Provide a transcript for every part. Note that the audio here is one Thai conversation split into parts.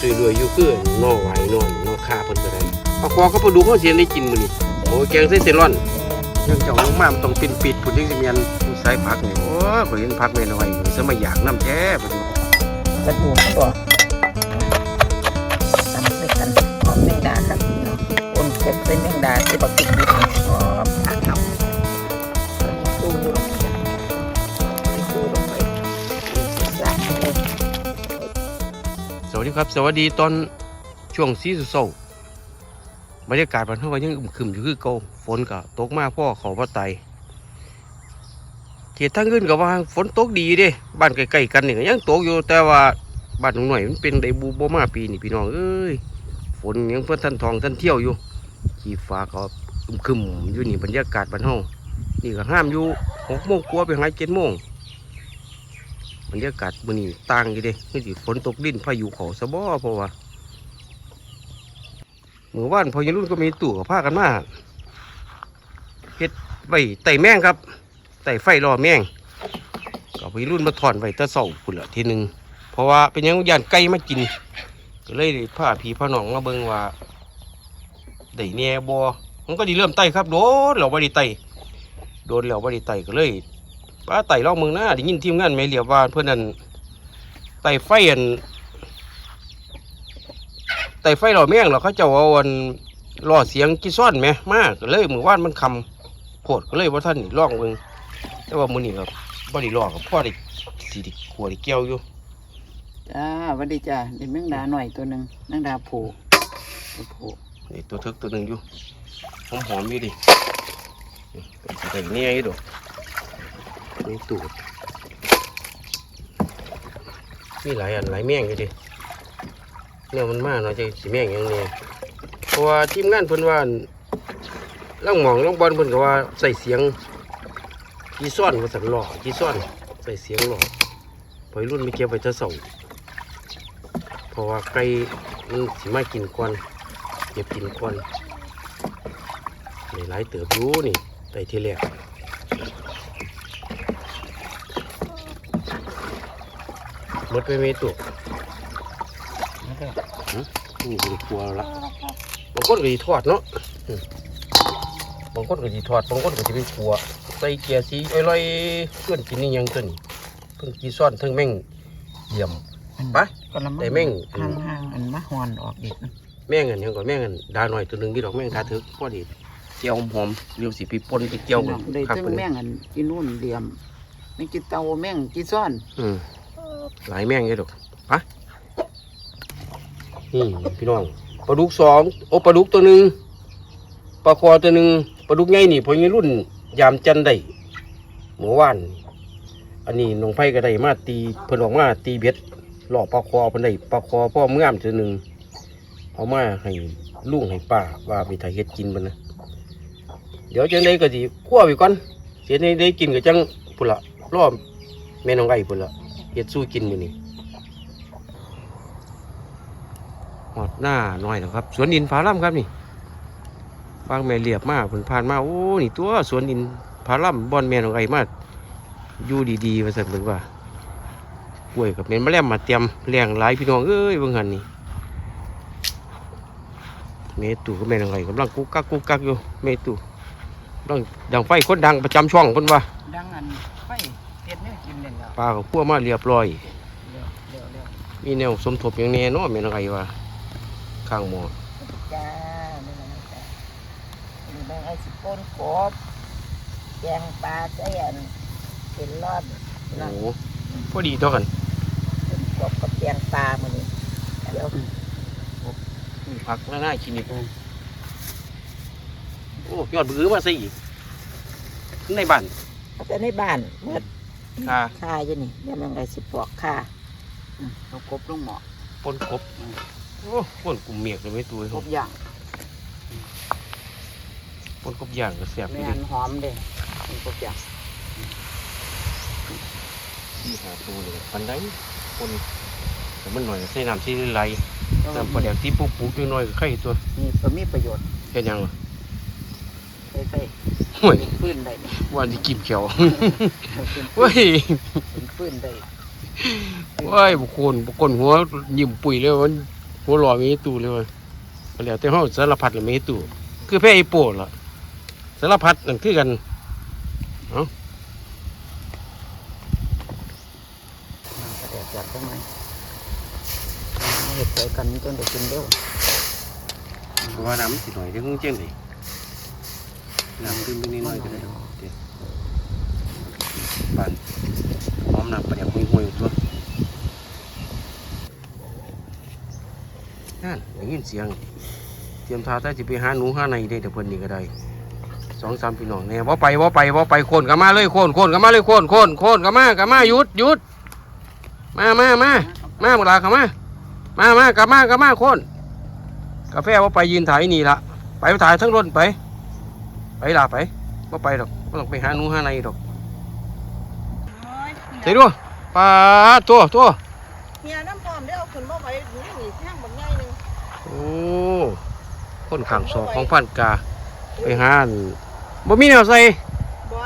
สวยรวยอยู่คือน้อไหวนอนน้อคาเพิ่นก็ได้ปลาคอก็ปลาดุกเขาเสียได้กินมื้อนี้โอ้ยแกงใส่เซลอนยังเจ้าลงมามันต้องเป็นปิดพุ่นยังสิแม่นผู้ใส่ผักนี่โอ้ยข่อยเห็นผักแม่น้อยนี่สมัยอยากน้ำแท้ปลาดุกกระดูกมันบ่ทำด้วยกันหอมแมงดาครับพี่น้องคนเก็บเป็นแมงดาที่บักติดนิดหอม วัสดีครับ สวัสดีตอนช่วงสีสุดเศร้าบรรยากาศบ้านเฮายังอึมครึมอยู่คือเก่าฝนก็ตกมากพ่อเขาบ่ไตเขตทางอื่นก็ว่าฝนตกดีเด้บ้านใกล้ๆกันนี่ก็ยังตกอยู่แต่ว่าบ้านหนองหน่อยมันเป็นไดบูบ่มาปีนี่พี่น้องเอ้ยฝนยังเพิ่นท่านทองท่านเที่ยวอยู่ขี่ฟ้าก็อึมครึมอยู่นี่บรรยากาศบ้านเฮานี่ก็ห้ามอยู่หกโมงกว่าไปหาเจ็ดโมง บรรยากาศมื้อนี้ต่างอยู่เด้คือสิฝนตกดินพายุเขาซะบ่เพราะว่าเมื่อวานพอยรุ่นก็มีตู่กับพากันมาเฮ็ดไว้ไต่แมงครับไต่ไฟรอแมงก็พอรุ่นมาถอนไว้ตะเสาพุ่นละทีหนึงเพราะว่าเป็นยังย่านไก่มากิน ก็เลยได้าพี่พาหนองมาเบิ่งว่าได้แน่บ่มันก็ดีเริ่มไต่ครับโดนแล้วบ่ได้ไต่โดนแล้วบ่ได้ไต่ก็เลย ป้าไต่ลองมึงนะได้ยินทีมงานไม่เรียบว่าเพื่อนนั่นไต่ไฟอันไต่ไฟหล่อแม่งเหรอเขาเจะเอาอันล่อเสียงกี่ซ่อนไหมมากก็เลยมือว่านมันคำโคตรก็เลยว่าท่านนี่ลองมึงแต่ว่ามือนี่ครับบ่ได้ลอกกับพ่อได้สีดิขวดได้เกี่ยวอยู่จ้าสวัสดีจ้าเด็กแมงดาหน่อยตัวหนึ่งแมงดาโผล่โผล่นี่ตัวทึกตัวหนึ่งอยู่หอมหอมๆอยู่ดินี่เป็นสิได้เนี่ยอยู่ดอก นี่ตูดมีหลายอันหลายแมงอยู่ดิเนี่ยมันมากเนาะจะสิแม่งอย่างนี้เพราะว่าทีมงานเพิ่นว่าล่องหมองล่องบอลเพิ่นก็ว่าใส่เสียงจีซ่อนว่าสันหล่อจีซ่อนใส่เสียงหล่อพอรุ่นไม่เก็บไว้เท่าเสาเพราะว่าไก่มันสิมากินควันเก็บกินควันหลายเติบรู้นี่ไต่ทีแรกหม ดไปเมตุกแล้วก็นี่บริกลัวละบางคนก็สิทอดเนาะอืมบางคนก็สิทอดบางคนก็สิเป็นขัวใส่เกียร์สีอร่อยๆเพื่อนกินนี่ยังตัวนี้เพิ่งกีซ่อนเทั้งแม่งเยี่ยมไปก็ละแต่แม่งห่างห่างๆอันมะฮอนออกเด็ดนะแม่งอันยังก่อนแม่งอันดาหน่อยตัวหนึ่งที่ดอกแม่งดาถึกพอดีเจียวหอมๆเรียวสีปีปนไปเจียวกันได้ครับทั้งตัวแมนี้งอันกินนู่นเหลี่ยมไม่กินเตาแมงกินซ่อน อืม หลายแม่งเลยดอกไปนี่พี่น้องปลาดุกสองโอปลาดุกตัวหนึ่งปลาคอตัวหนึ่งปลาดุกใหญ่นี่พอยังรุ่น ยามจันได้เมื่อวาน อันนี้น้องไผ่ก็ได้มาตีเพิ่นออกมาตีเบ็ดหล่อปลาคอเพิ่นได้ปลาคอพ่อเมื่อมตัวหนึ่งเอามาให้ลุงให้ป้าว่าไปถ่ายเฮ็ดกินมันนะเดี๋ยวจังได้ก็สิคั่วไปก่อนเสียได้ได้กินก็จังพุ่นละรอบแม่น้องไอ้พุ่นละ เฮ็ดสู้กินมื้อนี้หอดหน้าหน่อยนะครับ สวนดินพาล่ำครับนี่บางแม่เรียบมากเพิ่นผ่านมาโอ้นี่ตัวสวนดินพาล่ำบอนแม่น้องไอ้มาอยู่ดีๆมาสั่นเบิ่งว่ากล้วยกับเมนมะแลมมาเตรียมเลี้ยงหลายพี่น้องเอ้ยเบิ่งหันนี่เมตู่กับแม่นางไรกำลังกุกกักกุกกักอยู่เมตู่กำลังดังไฟคนดังประจำช่องเพิ่นว่าดังอัน กินเล่นแล้วปลากับพัวมาเรียบร้อยเร็วเร็วเร็วมีแนวสมทบอย่างแน่เนาะแม่นางไรว่าข้างหม้อจ้าไม่เป็นไรจ้ามีแมงไอสิโป้นกบแกงปลาใส่อันเป็นรอดโอ้นะโหพอดีเท่ากันเป็นกบกับแกงปลามันนี่เดี๋ยวมีผักหน้าๆกินอีกโอ้ยอดบื้อมาใส่อีกในบ้านแต่ในบ้านเมื่อ ค่ะค่าอยู่นี่เดี๋ยวแมงไอสิปอกค่าอืมเอากบลงหม้อปนกบโอ้ปนกลุ่มเมียกเลยไม่ตัวกเขาบย่างปนกบย่างก็แซ่บแม่ดีนหอมเด้เป็นกบย่างที่หาตัวเลยปันได้คนแต่มันหน่อยใส่น้ำซีไหลแต่น้ำปว่าลาแดกที่ปุ๊บปุ๊บน้อยๆก็ไข่ตัวนี่ก็มีประโยชน์แค่ยังล่ะใส่ ใส่ห่วยเป็นฟืนได้นี่วันที่กินเขียวเป็นฟืนเว้ยเป็นฟืนได้เว้ยบุคคลบุคคลหัวยิ้มปุ๋ยเลยมันหัวหล่อมีตู้เลยเว้ยเอาแล้วแต่ห้องสารพัดเลยมีตู้คือแพ้ไอโปดล่ะสารพัดนั่นคือกันกระเดียดจัดตรงไหนเห็ดใส่กันจนได้กินเร็วเพราะว่าน้ำมันสิหน่อยเดี๋ยวคงเจ๊งเลย น้ำขึ้นนิดหน่อยก็ได้เดี๋ยวปั่นหอมน้ำประเดี๋ยห่วยตัวนั่นได้ยินเสียง เตรียมทาแต่จะไปหาหนูหาในได้แต่เพิ่นนี่ก็ได้สองสามพี่น้องเนี่ยว่าไปว่าไปว่าไปโคนกันมาเลยโคนโคนกันมาเลยโคนโคนโคนกันมากันมาหยุดหยุดมามามามาบุลากันมามามากันมากันมาโคนกาแฟว่าไปยืนถ่ายนี่ละไปถ่ายทั้งรถไป ไปลาไปว่าไปดอกไม่ต้องไปหาหนูหาในดอกใส่ด้วยปลาตัวตัวเฮียน้ำพร้อมได้เอาขึ้นมาไว้นี่นี่แท่งบางใหญ่หนึ่งโอ้คนขังสองของพันกาไปหาอันบ่มีแนวใส่บัว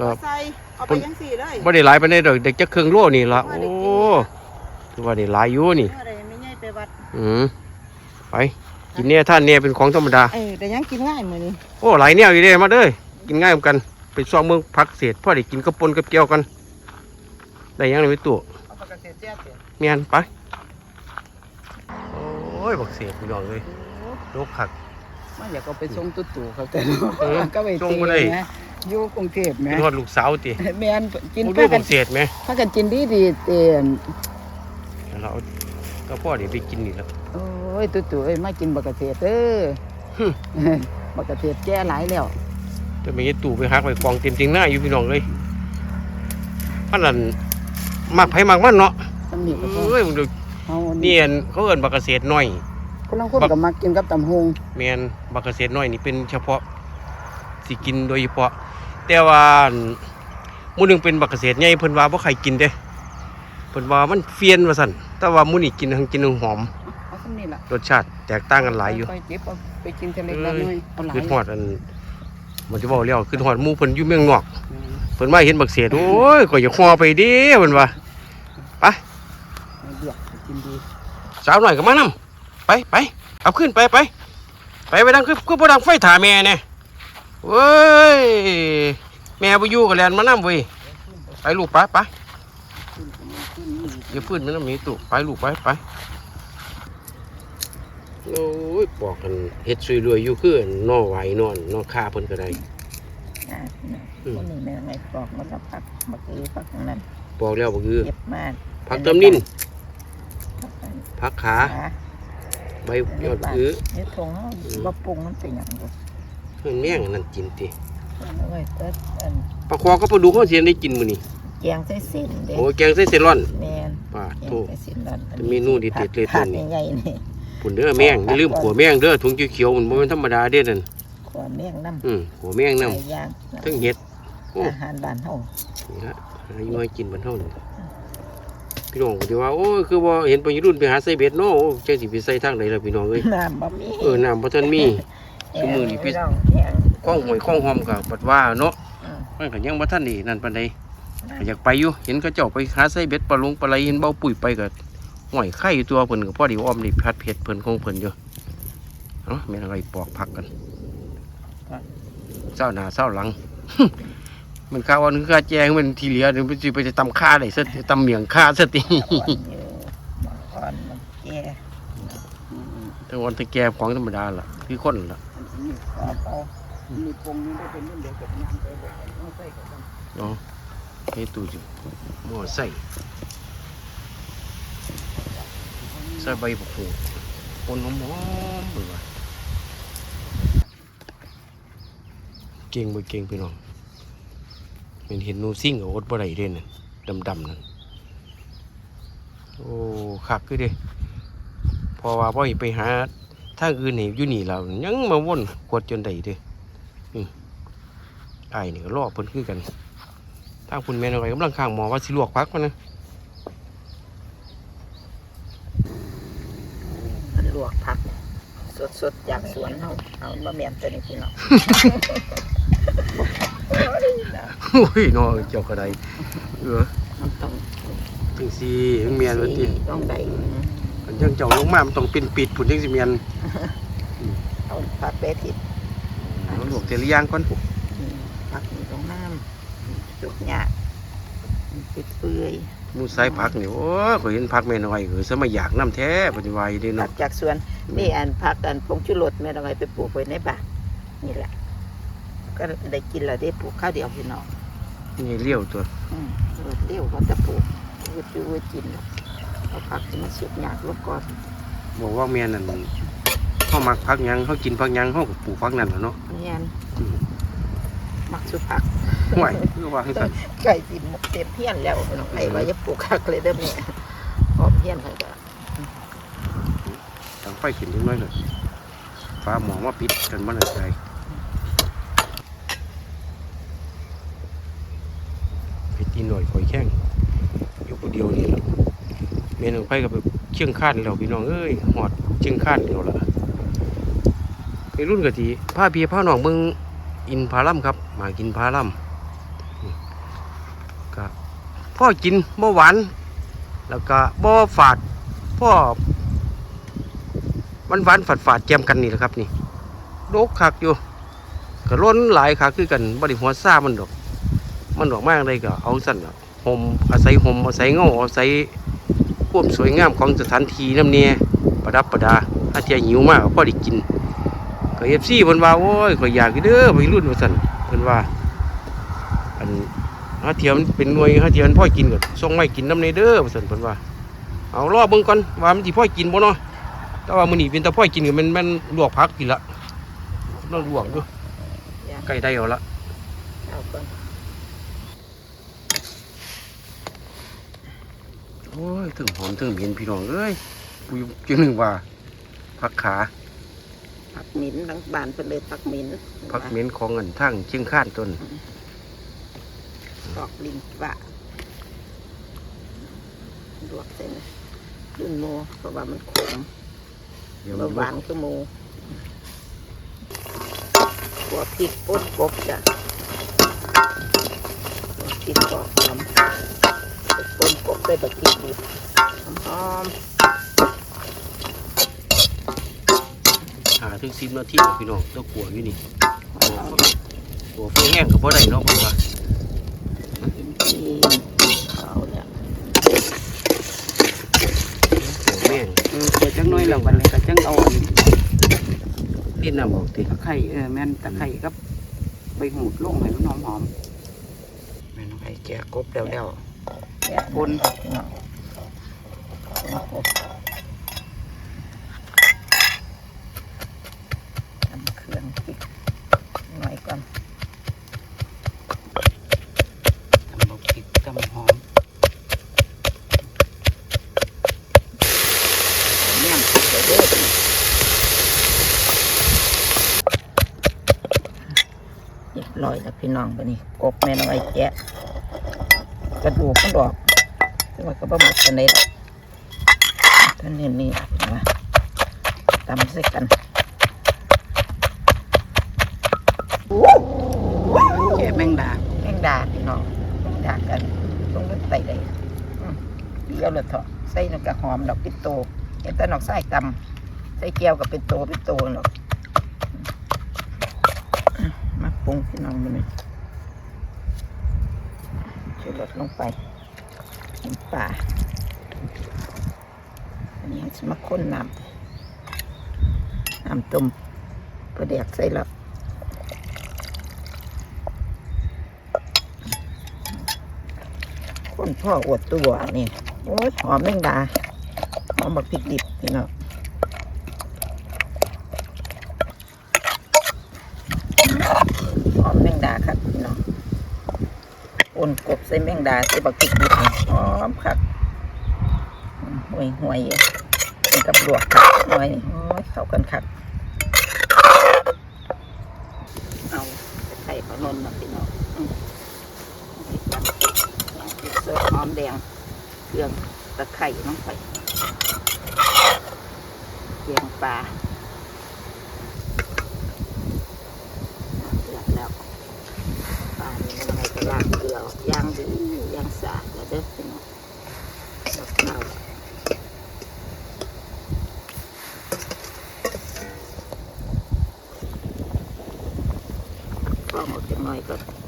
ก็ใส่เอาไปยังสี่เลยบ่ได้หลายปานใดดอกเด็กจักครึ่งโลนี่ละว่าโอ้ได้กินถือว่าได้หลายอยู่นี่เมื่อไรไม่ใหญ่ไปวัดอืมไป กินเนี่ยท่านเนี่ยเป็นของธรรมดา เออแต่ยังกินง่ายเหมือนนี้โอ้หลายแนวอยู่เด้มาเด้อกินง่ายเหมือนกันไปซ่อมเมืองพักเศษพ่อได้กินกับปนกับเกี๊ยวกันได้ยังเลยไปตัวเอาปากกาเสียเจ้าเสียเมียนไปโอ้ยบักเศษพี่น้องเลยลูกผักมันอยากเอาไปส่งตุ๊ตู่เขาแต่เออก็ไปส่งตีบ่ได้นะอยู่กรุงเทพแหม่เป็นทอดลูกสาวติแม่นกินโอ้พาดูกับันกเศษไหมพากันกินดีดีๆเตียนเราเอาก็พ่อเดี๋ยวไปกินนี่แหล้วโอ้ยตุ๊ตู่เอ้ยมากินบักกะเทศเด้อหึบักกะเทศแก่หลายแล้วจะมีตู่ไปหักไปกองเต็มจริงหน้าอยู่พี่น้องเลยพันนั้นมักไผมักมันเนาะตำหนิก็พอเอ้ยมึงดูเอาเนียนเขาเอิ้นบักเกษตรน้อย คนลังคนก็มากินกับตำฮงแมนบักเกษตรน้อยนี่เป็นเฉพาะสิกินโดยเฉพาะ แต่ว่าอันหมู่หนึงเป็นบักเกษตรใหญ่เพิ่นว่าบ่ใครกินเด้เพิ่นว่ามันเฟียนว่าซั่นแต่ว่าหมู่นี่กินทั้งกินทั้งหอม เอาคำนี้ล่ะรสชาติแตกต่างกันหลายอยู่ ไปเจ็บเอาไปกินทะเลละน้อยเอาหลายคือฮอดอันมันจะบอกแล้วคือฮอดหมู่เพิ่นอยู่เมืองนอกเพิ่นมาเห็นบักเศษโอ้ยก็อย่าคอไปเด้เพิ่นว่าเอาเลือกไปกินดีสาวหน่อยก็มานํไปไปเอาขึ้นไปไปไปไปดังคือคือบ่ดังไฟถ่าแม่แน่เว้ยแม่บ่อยู่ก็แล่นมานํเว้ยไปลูกไปไปขึ้นขึ้นขึ้นนี่อย่าพื้นมันมีตุไปลูกไปไป โอ้ยบอกกันเฮ็ดซุยรวยอยู่คือนอไหวนอนนอคาเพิ่นก็ได้อ่าคนนี้แม่ไงปอกมันก็ผักบักเอผักอย่างนั้นบอกแล้วบ่คือเก็บมากผักเติมนินผักอันผักขา ขาใบยอดคือเฮ็ดทงเขาบ่ปรุงมันเป็นหยังบ่เพิ่นแม่งนั่นกินติเอาไว้เติดอันปลาคอก็ปลาดุกเขาเสียได้กินมื้อนี้แกงใส่เส้นเด้โอ้ยแกงใส่เซลอนแม่นปาแกงโต ใส่เส้นนั่นเป็นเมนูเด็ดๆเลยผัดตัวนี้ใหญ่ๆนี่ ปุ่นเด้อแม่งอย่าลืมขัวแม่งเด้อถุงเขียวๆมันบ่แม่นธรรมดาเด้อนั่นขวแมงน้ำอืมขัวแม่งนำหลายอย่างทั้งเห็ดโอ้อาหารบ้านเฮานี่ละอายุให้กินบรรเทานี่พี่น้องก็สิว่าโอ้ยคือว่าเห็นวัยรุ่นไปหาใส่เบ็ดเนาะโอ้จังสิไปใส่ทางใดล่ะพี่น้องเอ้ยน้ำบ่มีเออน้ำบ่ทันมีซุมื้อนี้พี่แห้งแห้งข้องหวยข้องหอมก็บัดว่าเนาะอืมมันก็ยังบ่ทันนี่นั่นปานใดก็อยากไปอยู่เห็นเขาเจ้าไปหาใส่เบ็ดปลาลงปลาไหลเห็นเบาปุ๋ยไปก็ ห่วยไข่อยู่ตัวเพิ่นก็พอดีอ้อมนี่พัดเผ็ดเพิ่นของเพิ่นอยู่เนาะแม่นอะไรปอกผักกันเจ้าหน้าเจ้าหลัง มันข้าววันคือข้าแจงมันทีเหลียเดี๋ยวมันสิไปจะตำข้าได้ซะตำเมียงข้าซะติอ่อนอยู่อ่อนมันแก่อืมทั้งวันทั้งแกของธรรมดาล่ะคือคนล่ะมันมีขอเอามีปรุงนี่ได้เป็นเรื่องเดียวกับน้ำไปบอกเอาใส่กับน้ำเนาะให้ตู้จิหม้อใส่ ใส่ใบบักหูคนหอมๆเบิ่งว่าเก่งบ่เก่งพี่น้องเป็นเห็นนูซิ่งกับอดบ่ได้เด่นน่ะดำๆนั่นโอ้คักคือเด้พอว่าบ่ให้ไปหาทางอื่นนี่อยู่นี่แล้วยังมาว่นกดจนได้เด้อืมอ้นี่ก็รอเพิ่นคือกันทางคุณแม่นอะไรกำลังข้างหมอว่าสิลวกพักมันนะ มันลวกผัก สดๆจากสวนเฮาเอาบะเมียนตัวนี้พี่น้องโอ้ยน้อเจ้ากระไดเออมันต้องจังสีเมียนว่าติต้องได้เอันยังเจ้าลงมามันต้องเป็นปิดผุนยังสิเมียนเอาผักเปทิดเอาลวกเทระย่างก่อนผักนี่ตรงน้ำจุกหยาปิดเปื่อยหมูสายผักนี่โอ้ยก็เห็นผักแม่น้อยคือสมัยอยากน้ำแท้ปฏิวัยเด้ตัเนาะดจากสวน นี่อันผักอันผงชูรสแม่ต้องไปไปปลูกไว้ในบ้านนี่แหละ ก็ได้กินแล้วได้ปลูกข้าวเดียวพี่น้องนี่เลี้ยวตัวอืมเออเลี้ยวเขาจะปลูกวดดูวดกินหรอกเอาผักที่มันสุกหยาดลงก่อนบอกว่าแม่นั่นเขามักผักหยังเขากินผักหยังเขาก็ปลูกผักนั่นแหละเนาะเนี่ยอืมมักสุผักห่วยคือว่าให้กันไก่สิหมกเต็มเพี้ยนแล้วน้องไอ้ว่าจะปลูกคักเลยเด้อแม่พร้อมเพี้ยนให้ก็ตั้ง ไฟขึ้นนิดน่อยเลยฟ้าหมองว่าปิดกันมันอะไรไปตีหน่อยข่อยแข้งอยู่คนเดียวนี่แหละเมนูไปกับเชียงคานแล้วพี่น้องเอ้ยหอดเชียงคานแล้วละในรุ่นกะทีผ้าเพียผ้าหนองเมืองอินพาลัมครับ มากินพาลัมอืมก็พ่อกินบ่หวาน แล้วก็บ่ฝาดพ่อ มันหวานฝาดฝาดๆแจมกันนี่แหละครับนี่โรคคักอยู่ก็ล้นหลายคักคือกันบริหัวซ่ามันดอก มันดอกมากเลยก็เอาสั่นห่มอาศัยห่มอาศัยเงาอาศัยความสวยงามของสถานที่น้ำเนี่ยประดับประดาถ้าเทียหิวมากก็พอได้กินก็เอฟซีเพิ่นว่าโอ้ยข่อยอยากกินเด้อวัยรุ่นว่าสั่นเพิ่นว่าอันถ้าเทียมนเป็นหน่วยถ้าเทียมนพ่อกินก็ส่งไม่กินน้ำในเด้อว่าสั่นเพิ่นว่า เอารอเบิ่งก่อนว่ามันสิพ่อกินบ่เนาะ แต่ว่ามื้อนี้เป็นตะพ่อยกินก็มันมันลวกผักกินละต้องลวกดูอย่างใกล้ได้เอาละเอาก่อนโอ้ยถึงหอมถึงเหม็นพี่น้องเอ้ยกูจังหนึงว่าผักขาผักหมิ้นทั้งบ้านเพิ่นเลยผักหมิ้นผักเหม็นของเงินทั้งเชียงข้านต้นดอกลิงวะลวกใส่นะรุ่นโมเพราะว่ามันขมเดี๋ยวเบาหวานคือโมหัวพริกป่นกบจ้ะหัวพริกกอกหอมป่นกบใส่บักพริกดิบหอมหาถึง10นาทีแล้วพี่น้องต้องกลัวอยู่นี่หอมกลัวเฟืองแห้งก็บ่ได้เนาะเพิ่นว่าจีนเอาเนี่ย กลัวแม่ง เออเปิดจังน้อย แล้ววันนี้ก็จังเอาอันที่น้ำออกตีตะไคร้เออแม่นตะไคร้กับใบหูดลงให้มันหอมหอมแม่นไอ้แกะกบแล้วแล้วแกะปน นเนาะกบทำเครื่องพริกหน่อยก่อน ตำบักพริกตำหอมเนี่ย เดี๋ยวเด้อเรียบร้อยแล้ว พี่น้องบัดนี้กบแม่น้องไอ้แกะกระดูกมันดอกแต่ว่าก็บ่หมดกันเลยท่านเห็นนี่เห็นไหมตำใส่กันแกะแมงดาแมงดาพี่น้องแมงดากันต้องเล่นไตเลยอืมเดียวเลยเถอะใส่น้ำกระหอมดอกปิดโตเห็นแต่นอกไส้ตำใส่เกี๊ยวกับเป็นโตเป็นโตเนาะอืมมา ปรุงพี่น้องมันนี่ช่วยลดลงไปน้ำปลาอันนี้จะมาข้นน้ำน้ำต้มประเดียกใส่แล้วคนพ่ออวดตัวนี่โอ้ยหอมแมงดาหอมบักพริกดิบพี่น้องหอมแมงดาครับพี่น้องปนกบ ใส่แมงดาใส่บักพริกดิบหอมครับห่วยห่วยๆเป็นกับลวกครับหน่อยโอ้ยเข้ากันครับเอาไข่ขนนมาพี่น้องอืมพริกดำพริกสหอมแดงเครื่องตะไคร้ลงไปเกียงปลา ยวๆย่างดีย่างสะอาดแล้วเด้อพี่น้องดอกเนาฟองออกจังหน่อยก่อน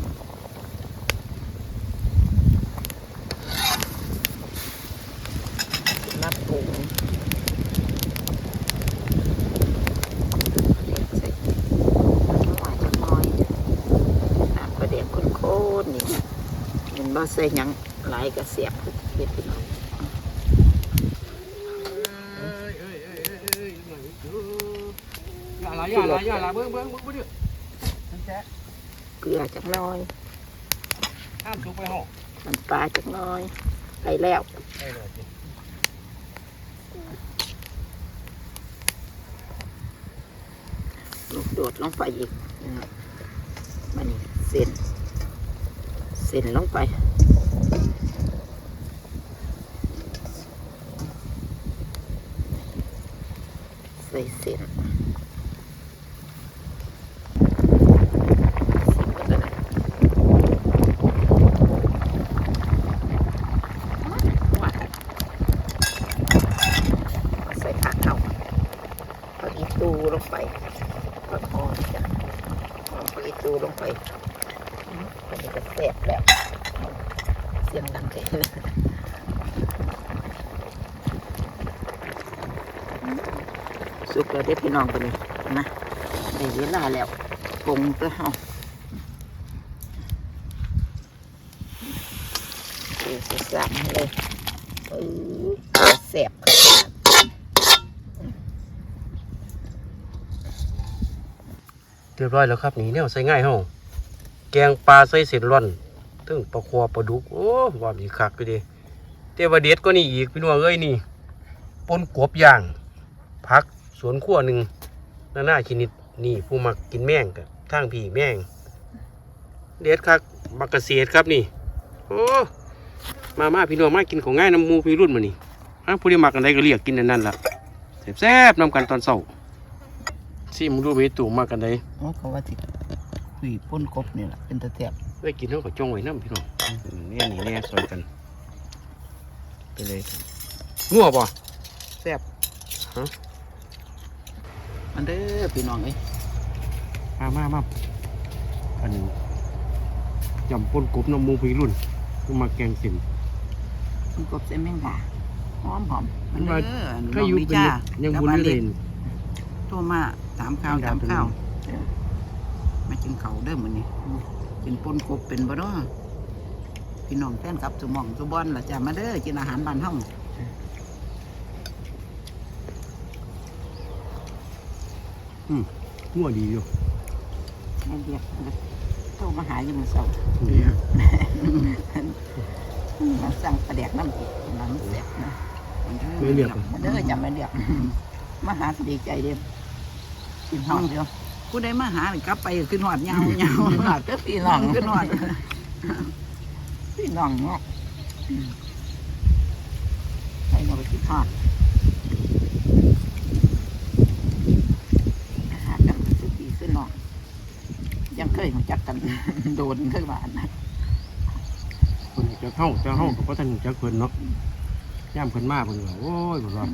บ่ใส่หยังหลายกระเสียบเฮ็ดพี่น้องอย่าละอย่าละอย่าละเบิ้งเบิ้งเบิ้งเบิ้งเกลือจักหน้อยห้ามสุกไปห้อน้ำปลาจักหน้อยไปแล้วได้เลย ลูกโดดลงไปอีกนะครับมันเส้น เส้นลงไปใส่เส้นใส่ผักเอาผักอีตูลงไปผักหอมจ้ะหอมผักอีตูลงไปอืมอันนี้ก็แซ่บแล้ว เสียงดังเลย สุกแล้วได้พี่น้องไปเลยนะได้เวลาแล้วปรุงตัวเฮาเดี๋ยวจะสั่งเลยเออแซ่บเรียบร้อยแล้วครับนี่เนี่ยใส่ง่ายห้องแกงปลาใส่เส้นร่อนตึ้งปลาคอปลาดุกโอ้ว่ามีคักไปดิเทวเด็ดก็นี่อีกพี่น้องเอ้ยนี่ปนกบย่างผัก สวนขั้วหนึ่งนานาชนิดนี่ผู้มักกินแมงกับทางพี่แมงเด็ดคักบักเกษตรครับนี่ โอ้มามาพี่น้องมากินของง่ายน้ำหมูพี่รุ่นมานี่ฮะผู้ที่มักกันได้ก็เรียกกินอันนั่นล่ะแซ่บๆนำกันตอนเช้าซิมึงดูไปตู่มากันได้โอ้เขาว่าที่คุยป้นกบนี่แหละเป็นตะเทียบได้กินเท่ากับจ้องไว้น้ำพี่น้องแน่นี่แน่ซอยกันไปเลยงัวป่ะแซ่บ มันเด้อพี่น้องเอ้ยมามามาอันจำปนกบน้ำหมูพี่รุ่นมาแกงเสินป้นกบเส้นแมงดาหอมหอมมันเด้ออันถ้าน้องอยู่ดีเป็นจ้ายังกับบุญอาอยู่เลลิยศโทรมาถามข้าวไม่ได้ถามข้าวเป็นมากินเขาวเด้อมื้อนี้กินปนกบเป็นบ่เนาะพี่น้องแฟนคลับสุหมองสุบอนล่ะจ้ามาเด้อกินอาหารบ้านเฮางัวดีอยู่ไม่เรียกโทรมาหาอยู่มือเสาร์นี่มาสั่งประเดียกน้ำอีกน้ำเสียบนะไม่เรียกมันเด้อจำไม่เรียกมาหาดีใจเดียวกินหอมเดียวผู้ใดมาหานี่กลับไปขึ้นหอดยาวยาวหอดก็พี่น้องขึ้นหอดพี่น้องเนาะใส่มาไปกินหอดหากันสุดพี่สุดน้อง ยังเคยรู้จักกัน โดนขึ้นมานะคนจะเข้าจะเข้ากับพระท่านจะเพิ่นเนาะย่ำเพิ่นมากเพิ่นว่าโอ้ยแบบว่า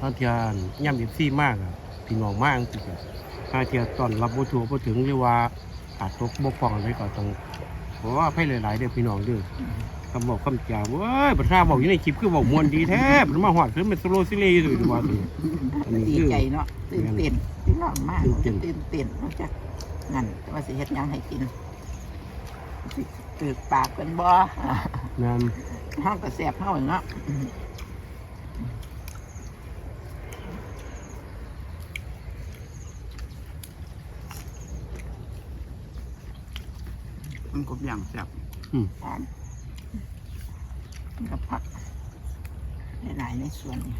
ถ้าเทียนย่ำเอฟซีมากอะพี่น้องมากจริงๆถ้าเทียตอนรับบ่ถูกบ่ถึงหรือว่าขาดตกบกพร่องอะไรก็ต้องเพราะว่าให้หลายๆเด้อพี่น้องเด้อคำบอกคำจาเว้ยประชาบอกอยู่ในคลิปคือบอกมวนดีแท้มันมาหอดขึ้นเป็นสโลซิเลอยู่ดีว่าสิอันนี้ดีคือใจเนาะตื่นเต้นพี่น้องมากตื่นเต้นตื่นเต้นนอกจาก นั่นว่าสิเฮ็ดหยังให้กินสิตืกปากเป็นบ่น้ห้องกระแสบเฮาเนาะมันกบอย่างแซ่บหอมกับผักหลายๆในส่วนนี้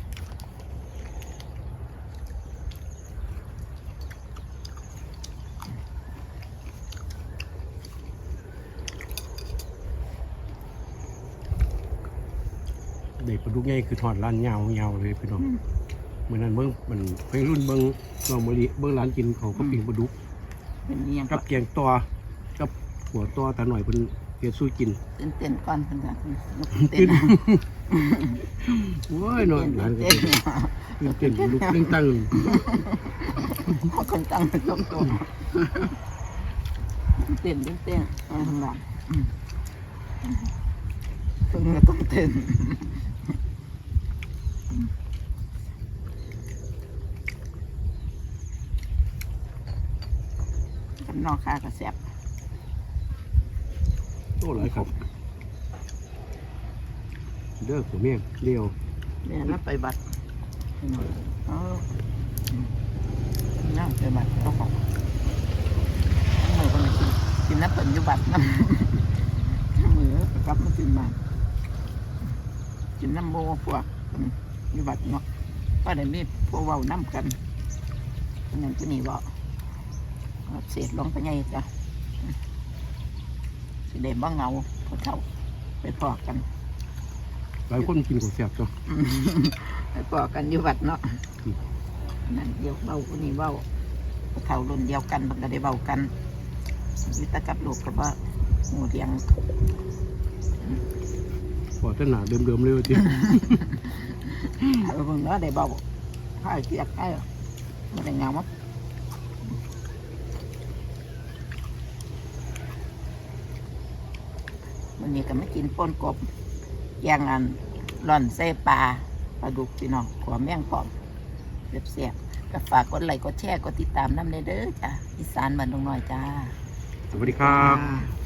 กประดุกใหญ่คือถอดร้านยาวยาวเลยพี่น้องเหมือนนั้นเบิ้งมันเพิ่งรุ่นเบิ้งน้องมะลิเบิ้งร้านกินเขาก็ปิ้งปลาดุกเป็นเนียงกับแกงตัวกับหัวตัวตาหน่อยเป็นเกี๊ยวสู้กินตื่นเต้นก่อนเพิ่นก็เต้ตื่นนโอ้ยนอนหลานก็เต้นตื่นเต้นลุกเร่งตั้งคนตั้งต้มตัวเต้นเต้นเต้นเอาข้างหลังอืมเพิ่งก็ต้องเต้น กันนอกคากระแสบโอ้หลายครับ เด้อผมเองเดียวเนี่ยแล้วไปบัตรเอานั่งไปบัตรเจ้าของมือคนกินกินน้ำเป็นอยู่บัตรน้ำมือกลับมากินบัตรกินน้ำโมพวก อืมอยู่บัตรเนาะก็ได้มีพวกเว้าน้ำกันคนนั้นคนนี้เว่าเอาเศษลงไปไงจ้ะอืมสิเดบ้าเหงาพอเท่าไปพอกันหลายคนกินของแซ่บจ้ะอืมไปปอกกันอยู่วัดเนาะอืมนั่นเดียวเบาคนนี้เบาเท่ารุ่นเดียวกันมันก็ได้เบากันวิตากับลูกกับว่าหมูเลี้ยงพอจะหนาเดิมๆเลยว่าที เอาเพิ่งเนาะได้เบาข้าวเกียกให้ไม่ได้เงามั้งวันนี้ก็ไม่กินป้นกบย่างอันร่อนเส้ปลาปลาดุกพี่น้องขวแมงปอมเสียบก็ฝากกดไลค์กดแชร์กดติดตามน้ำเด้อจ้าอีสานบ้านดงน้อยจ้า สวัสดีครับ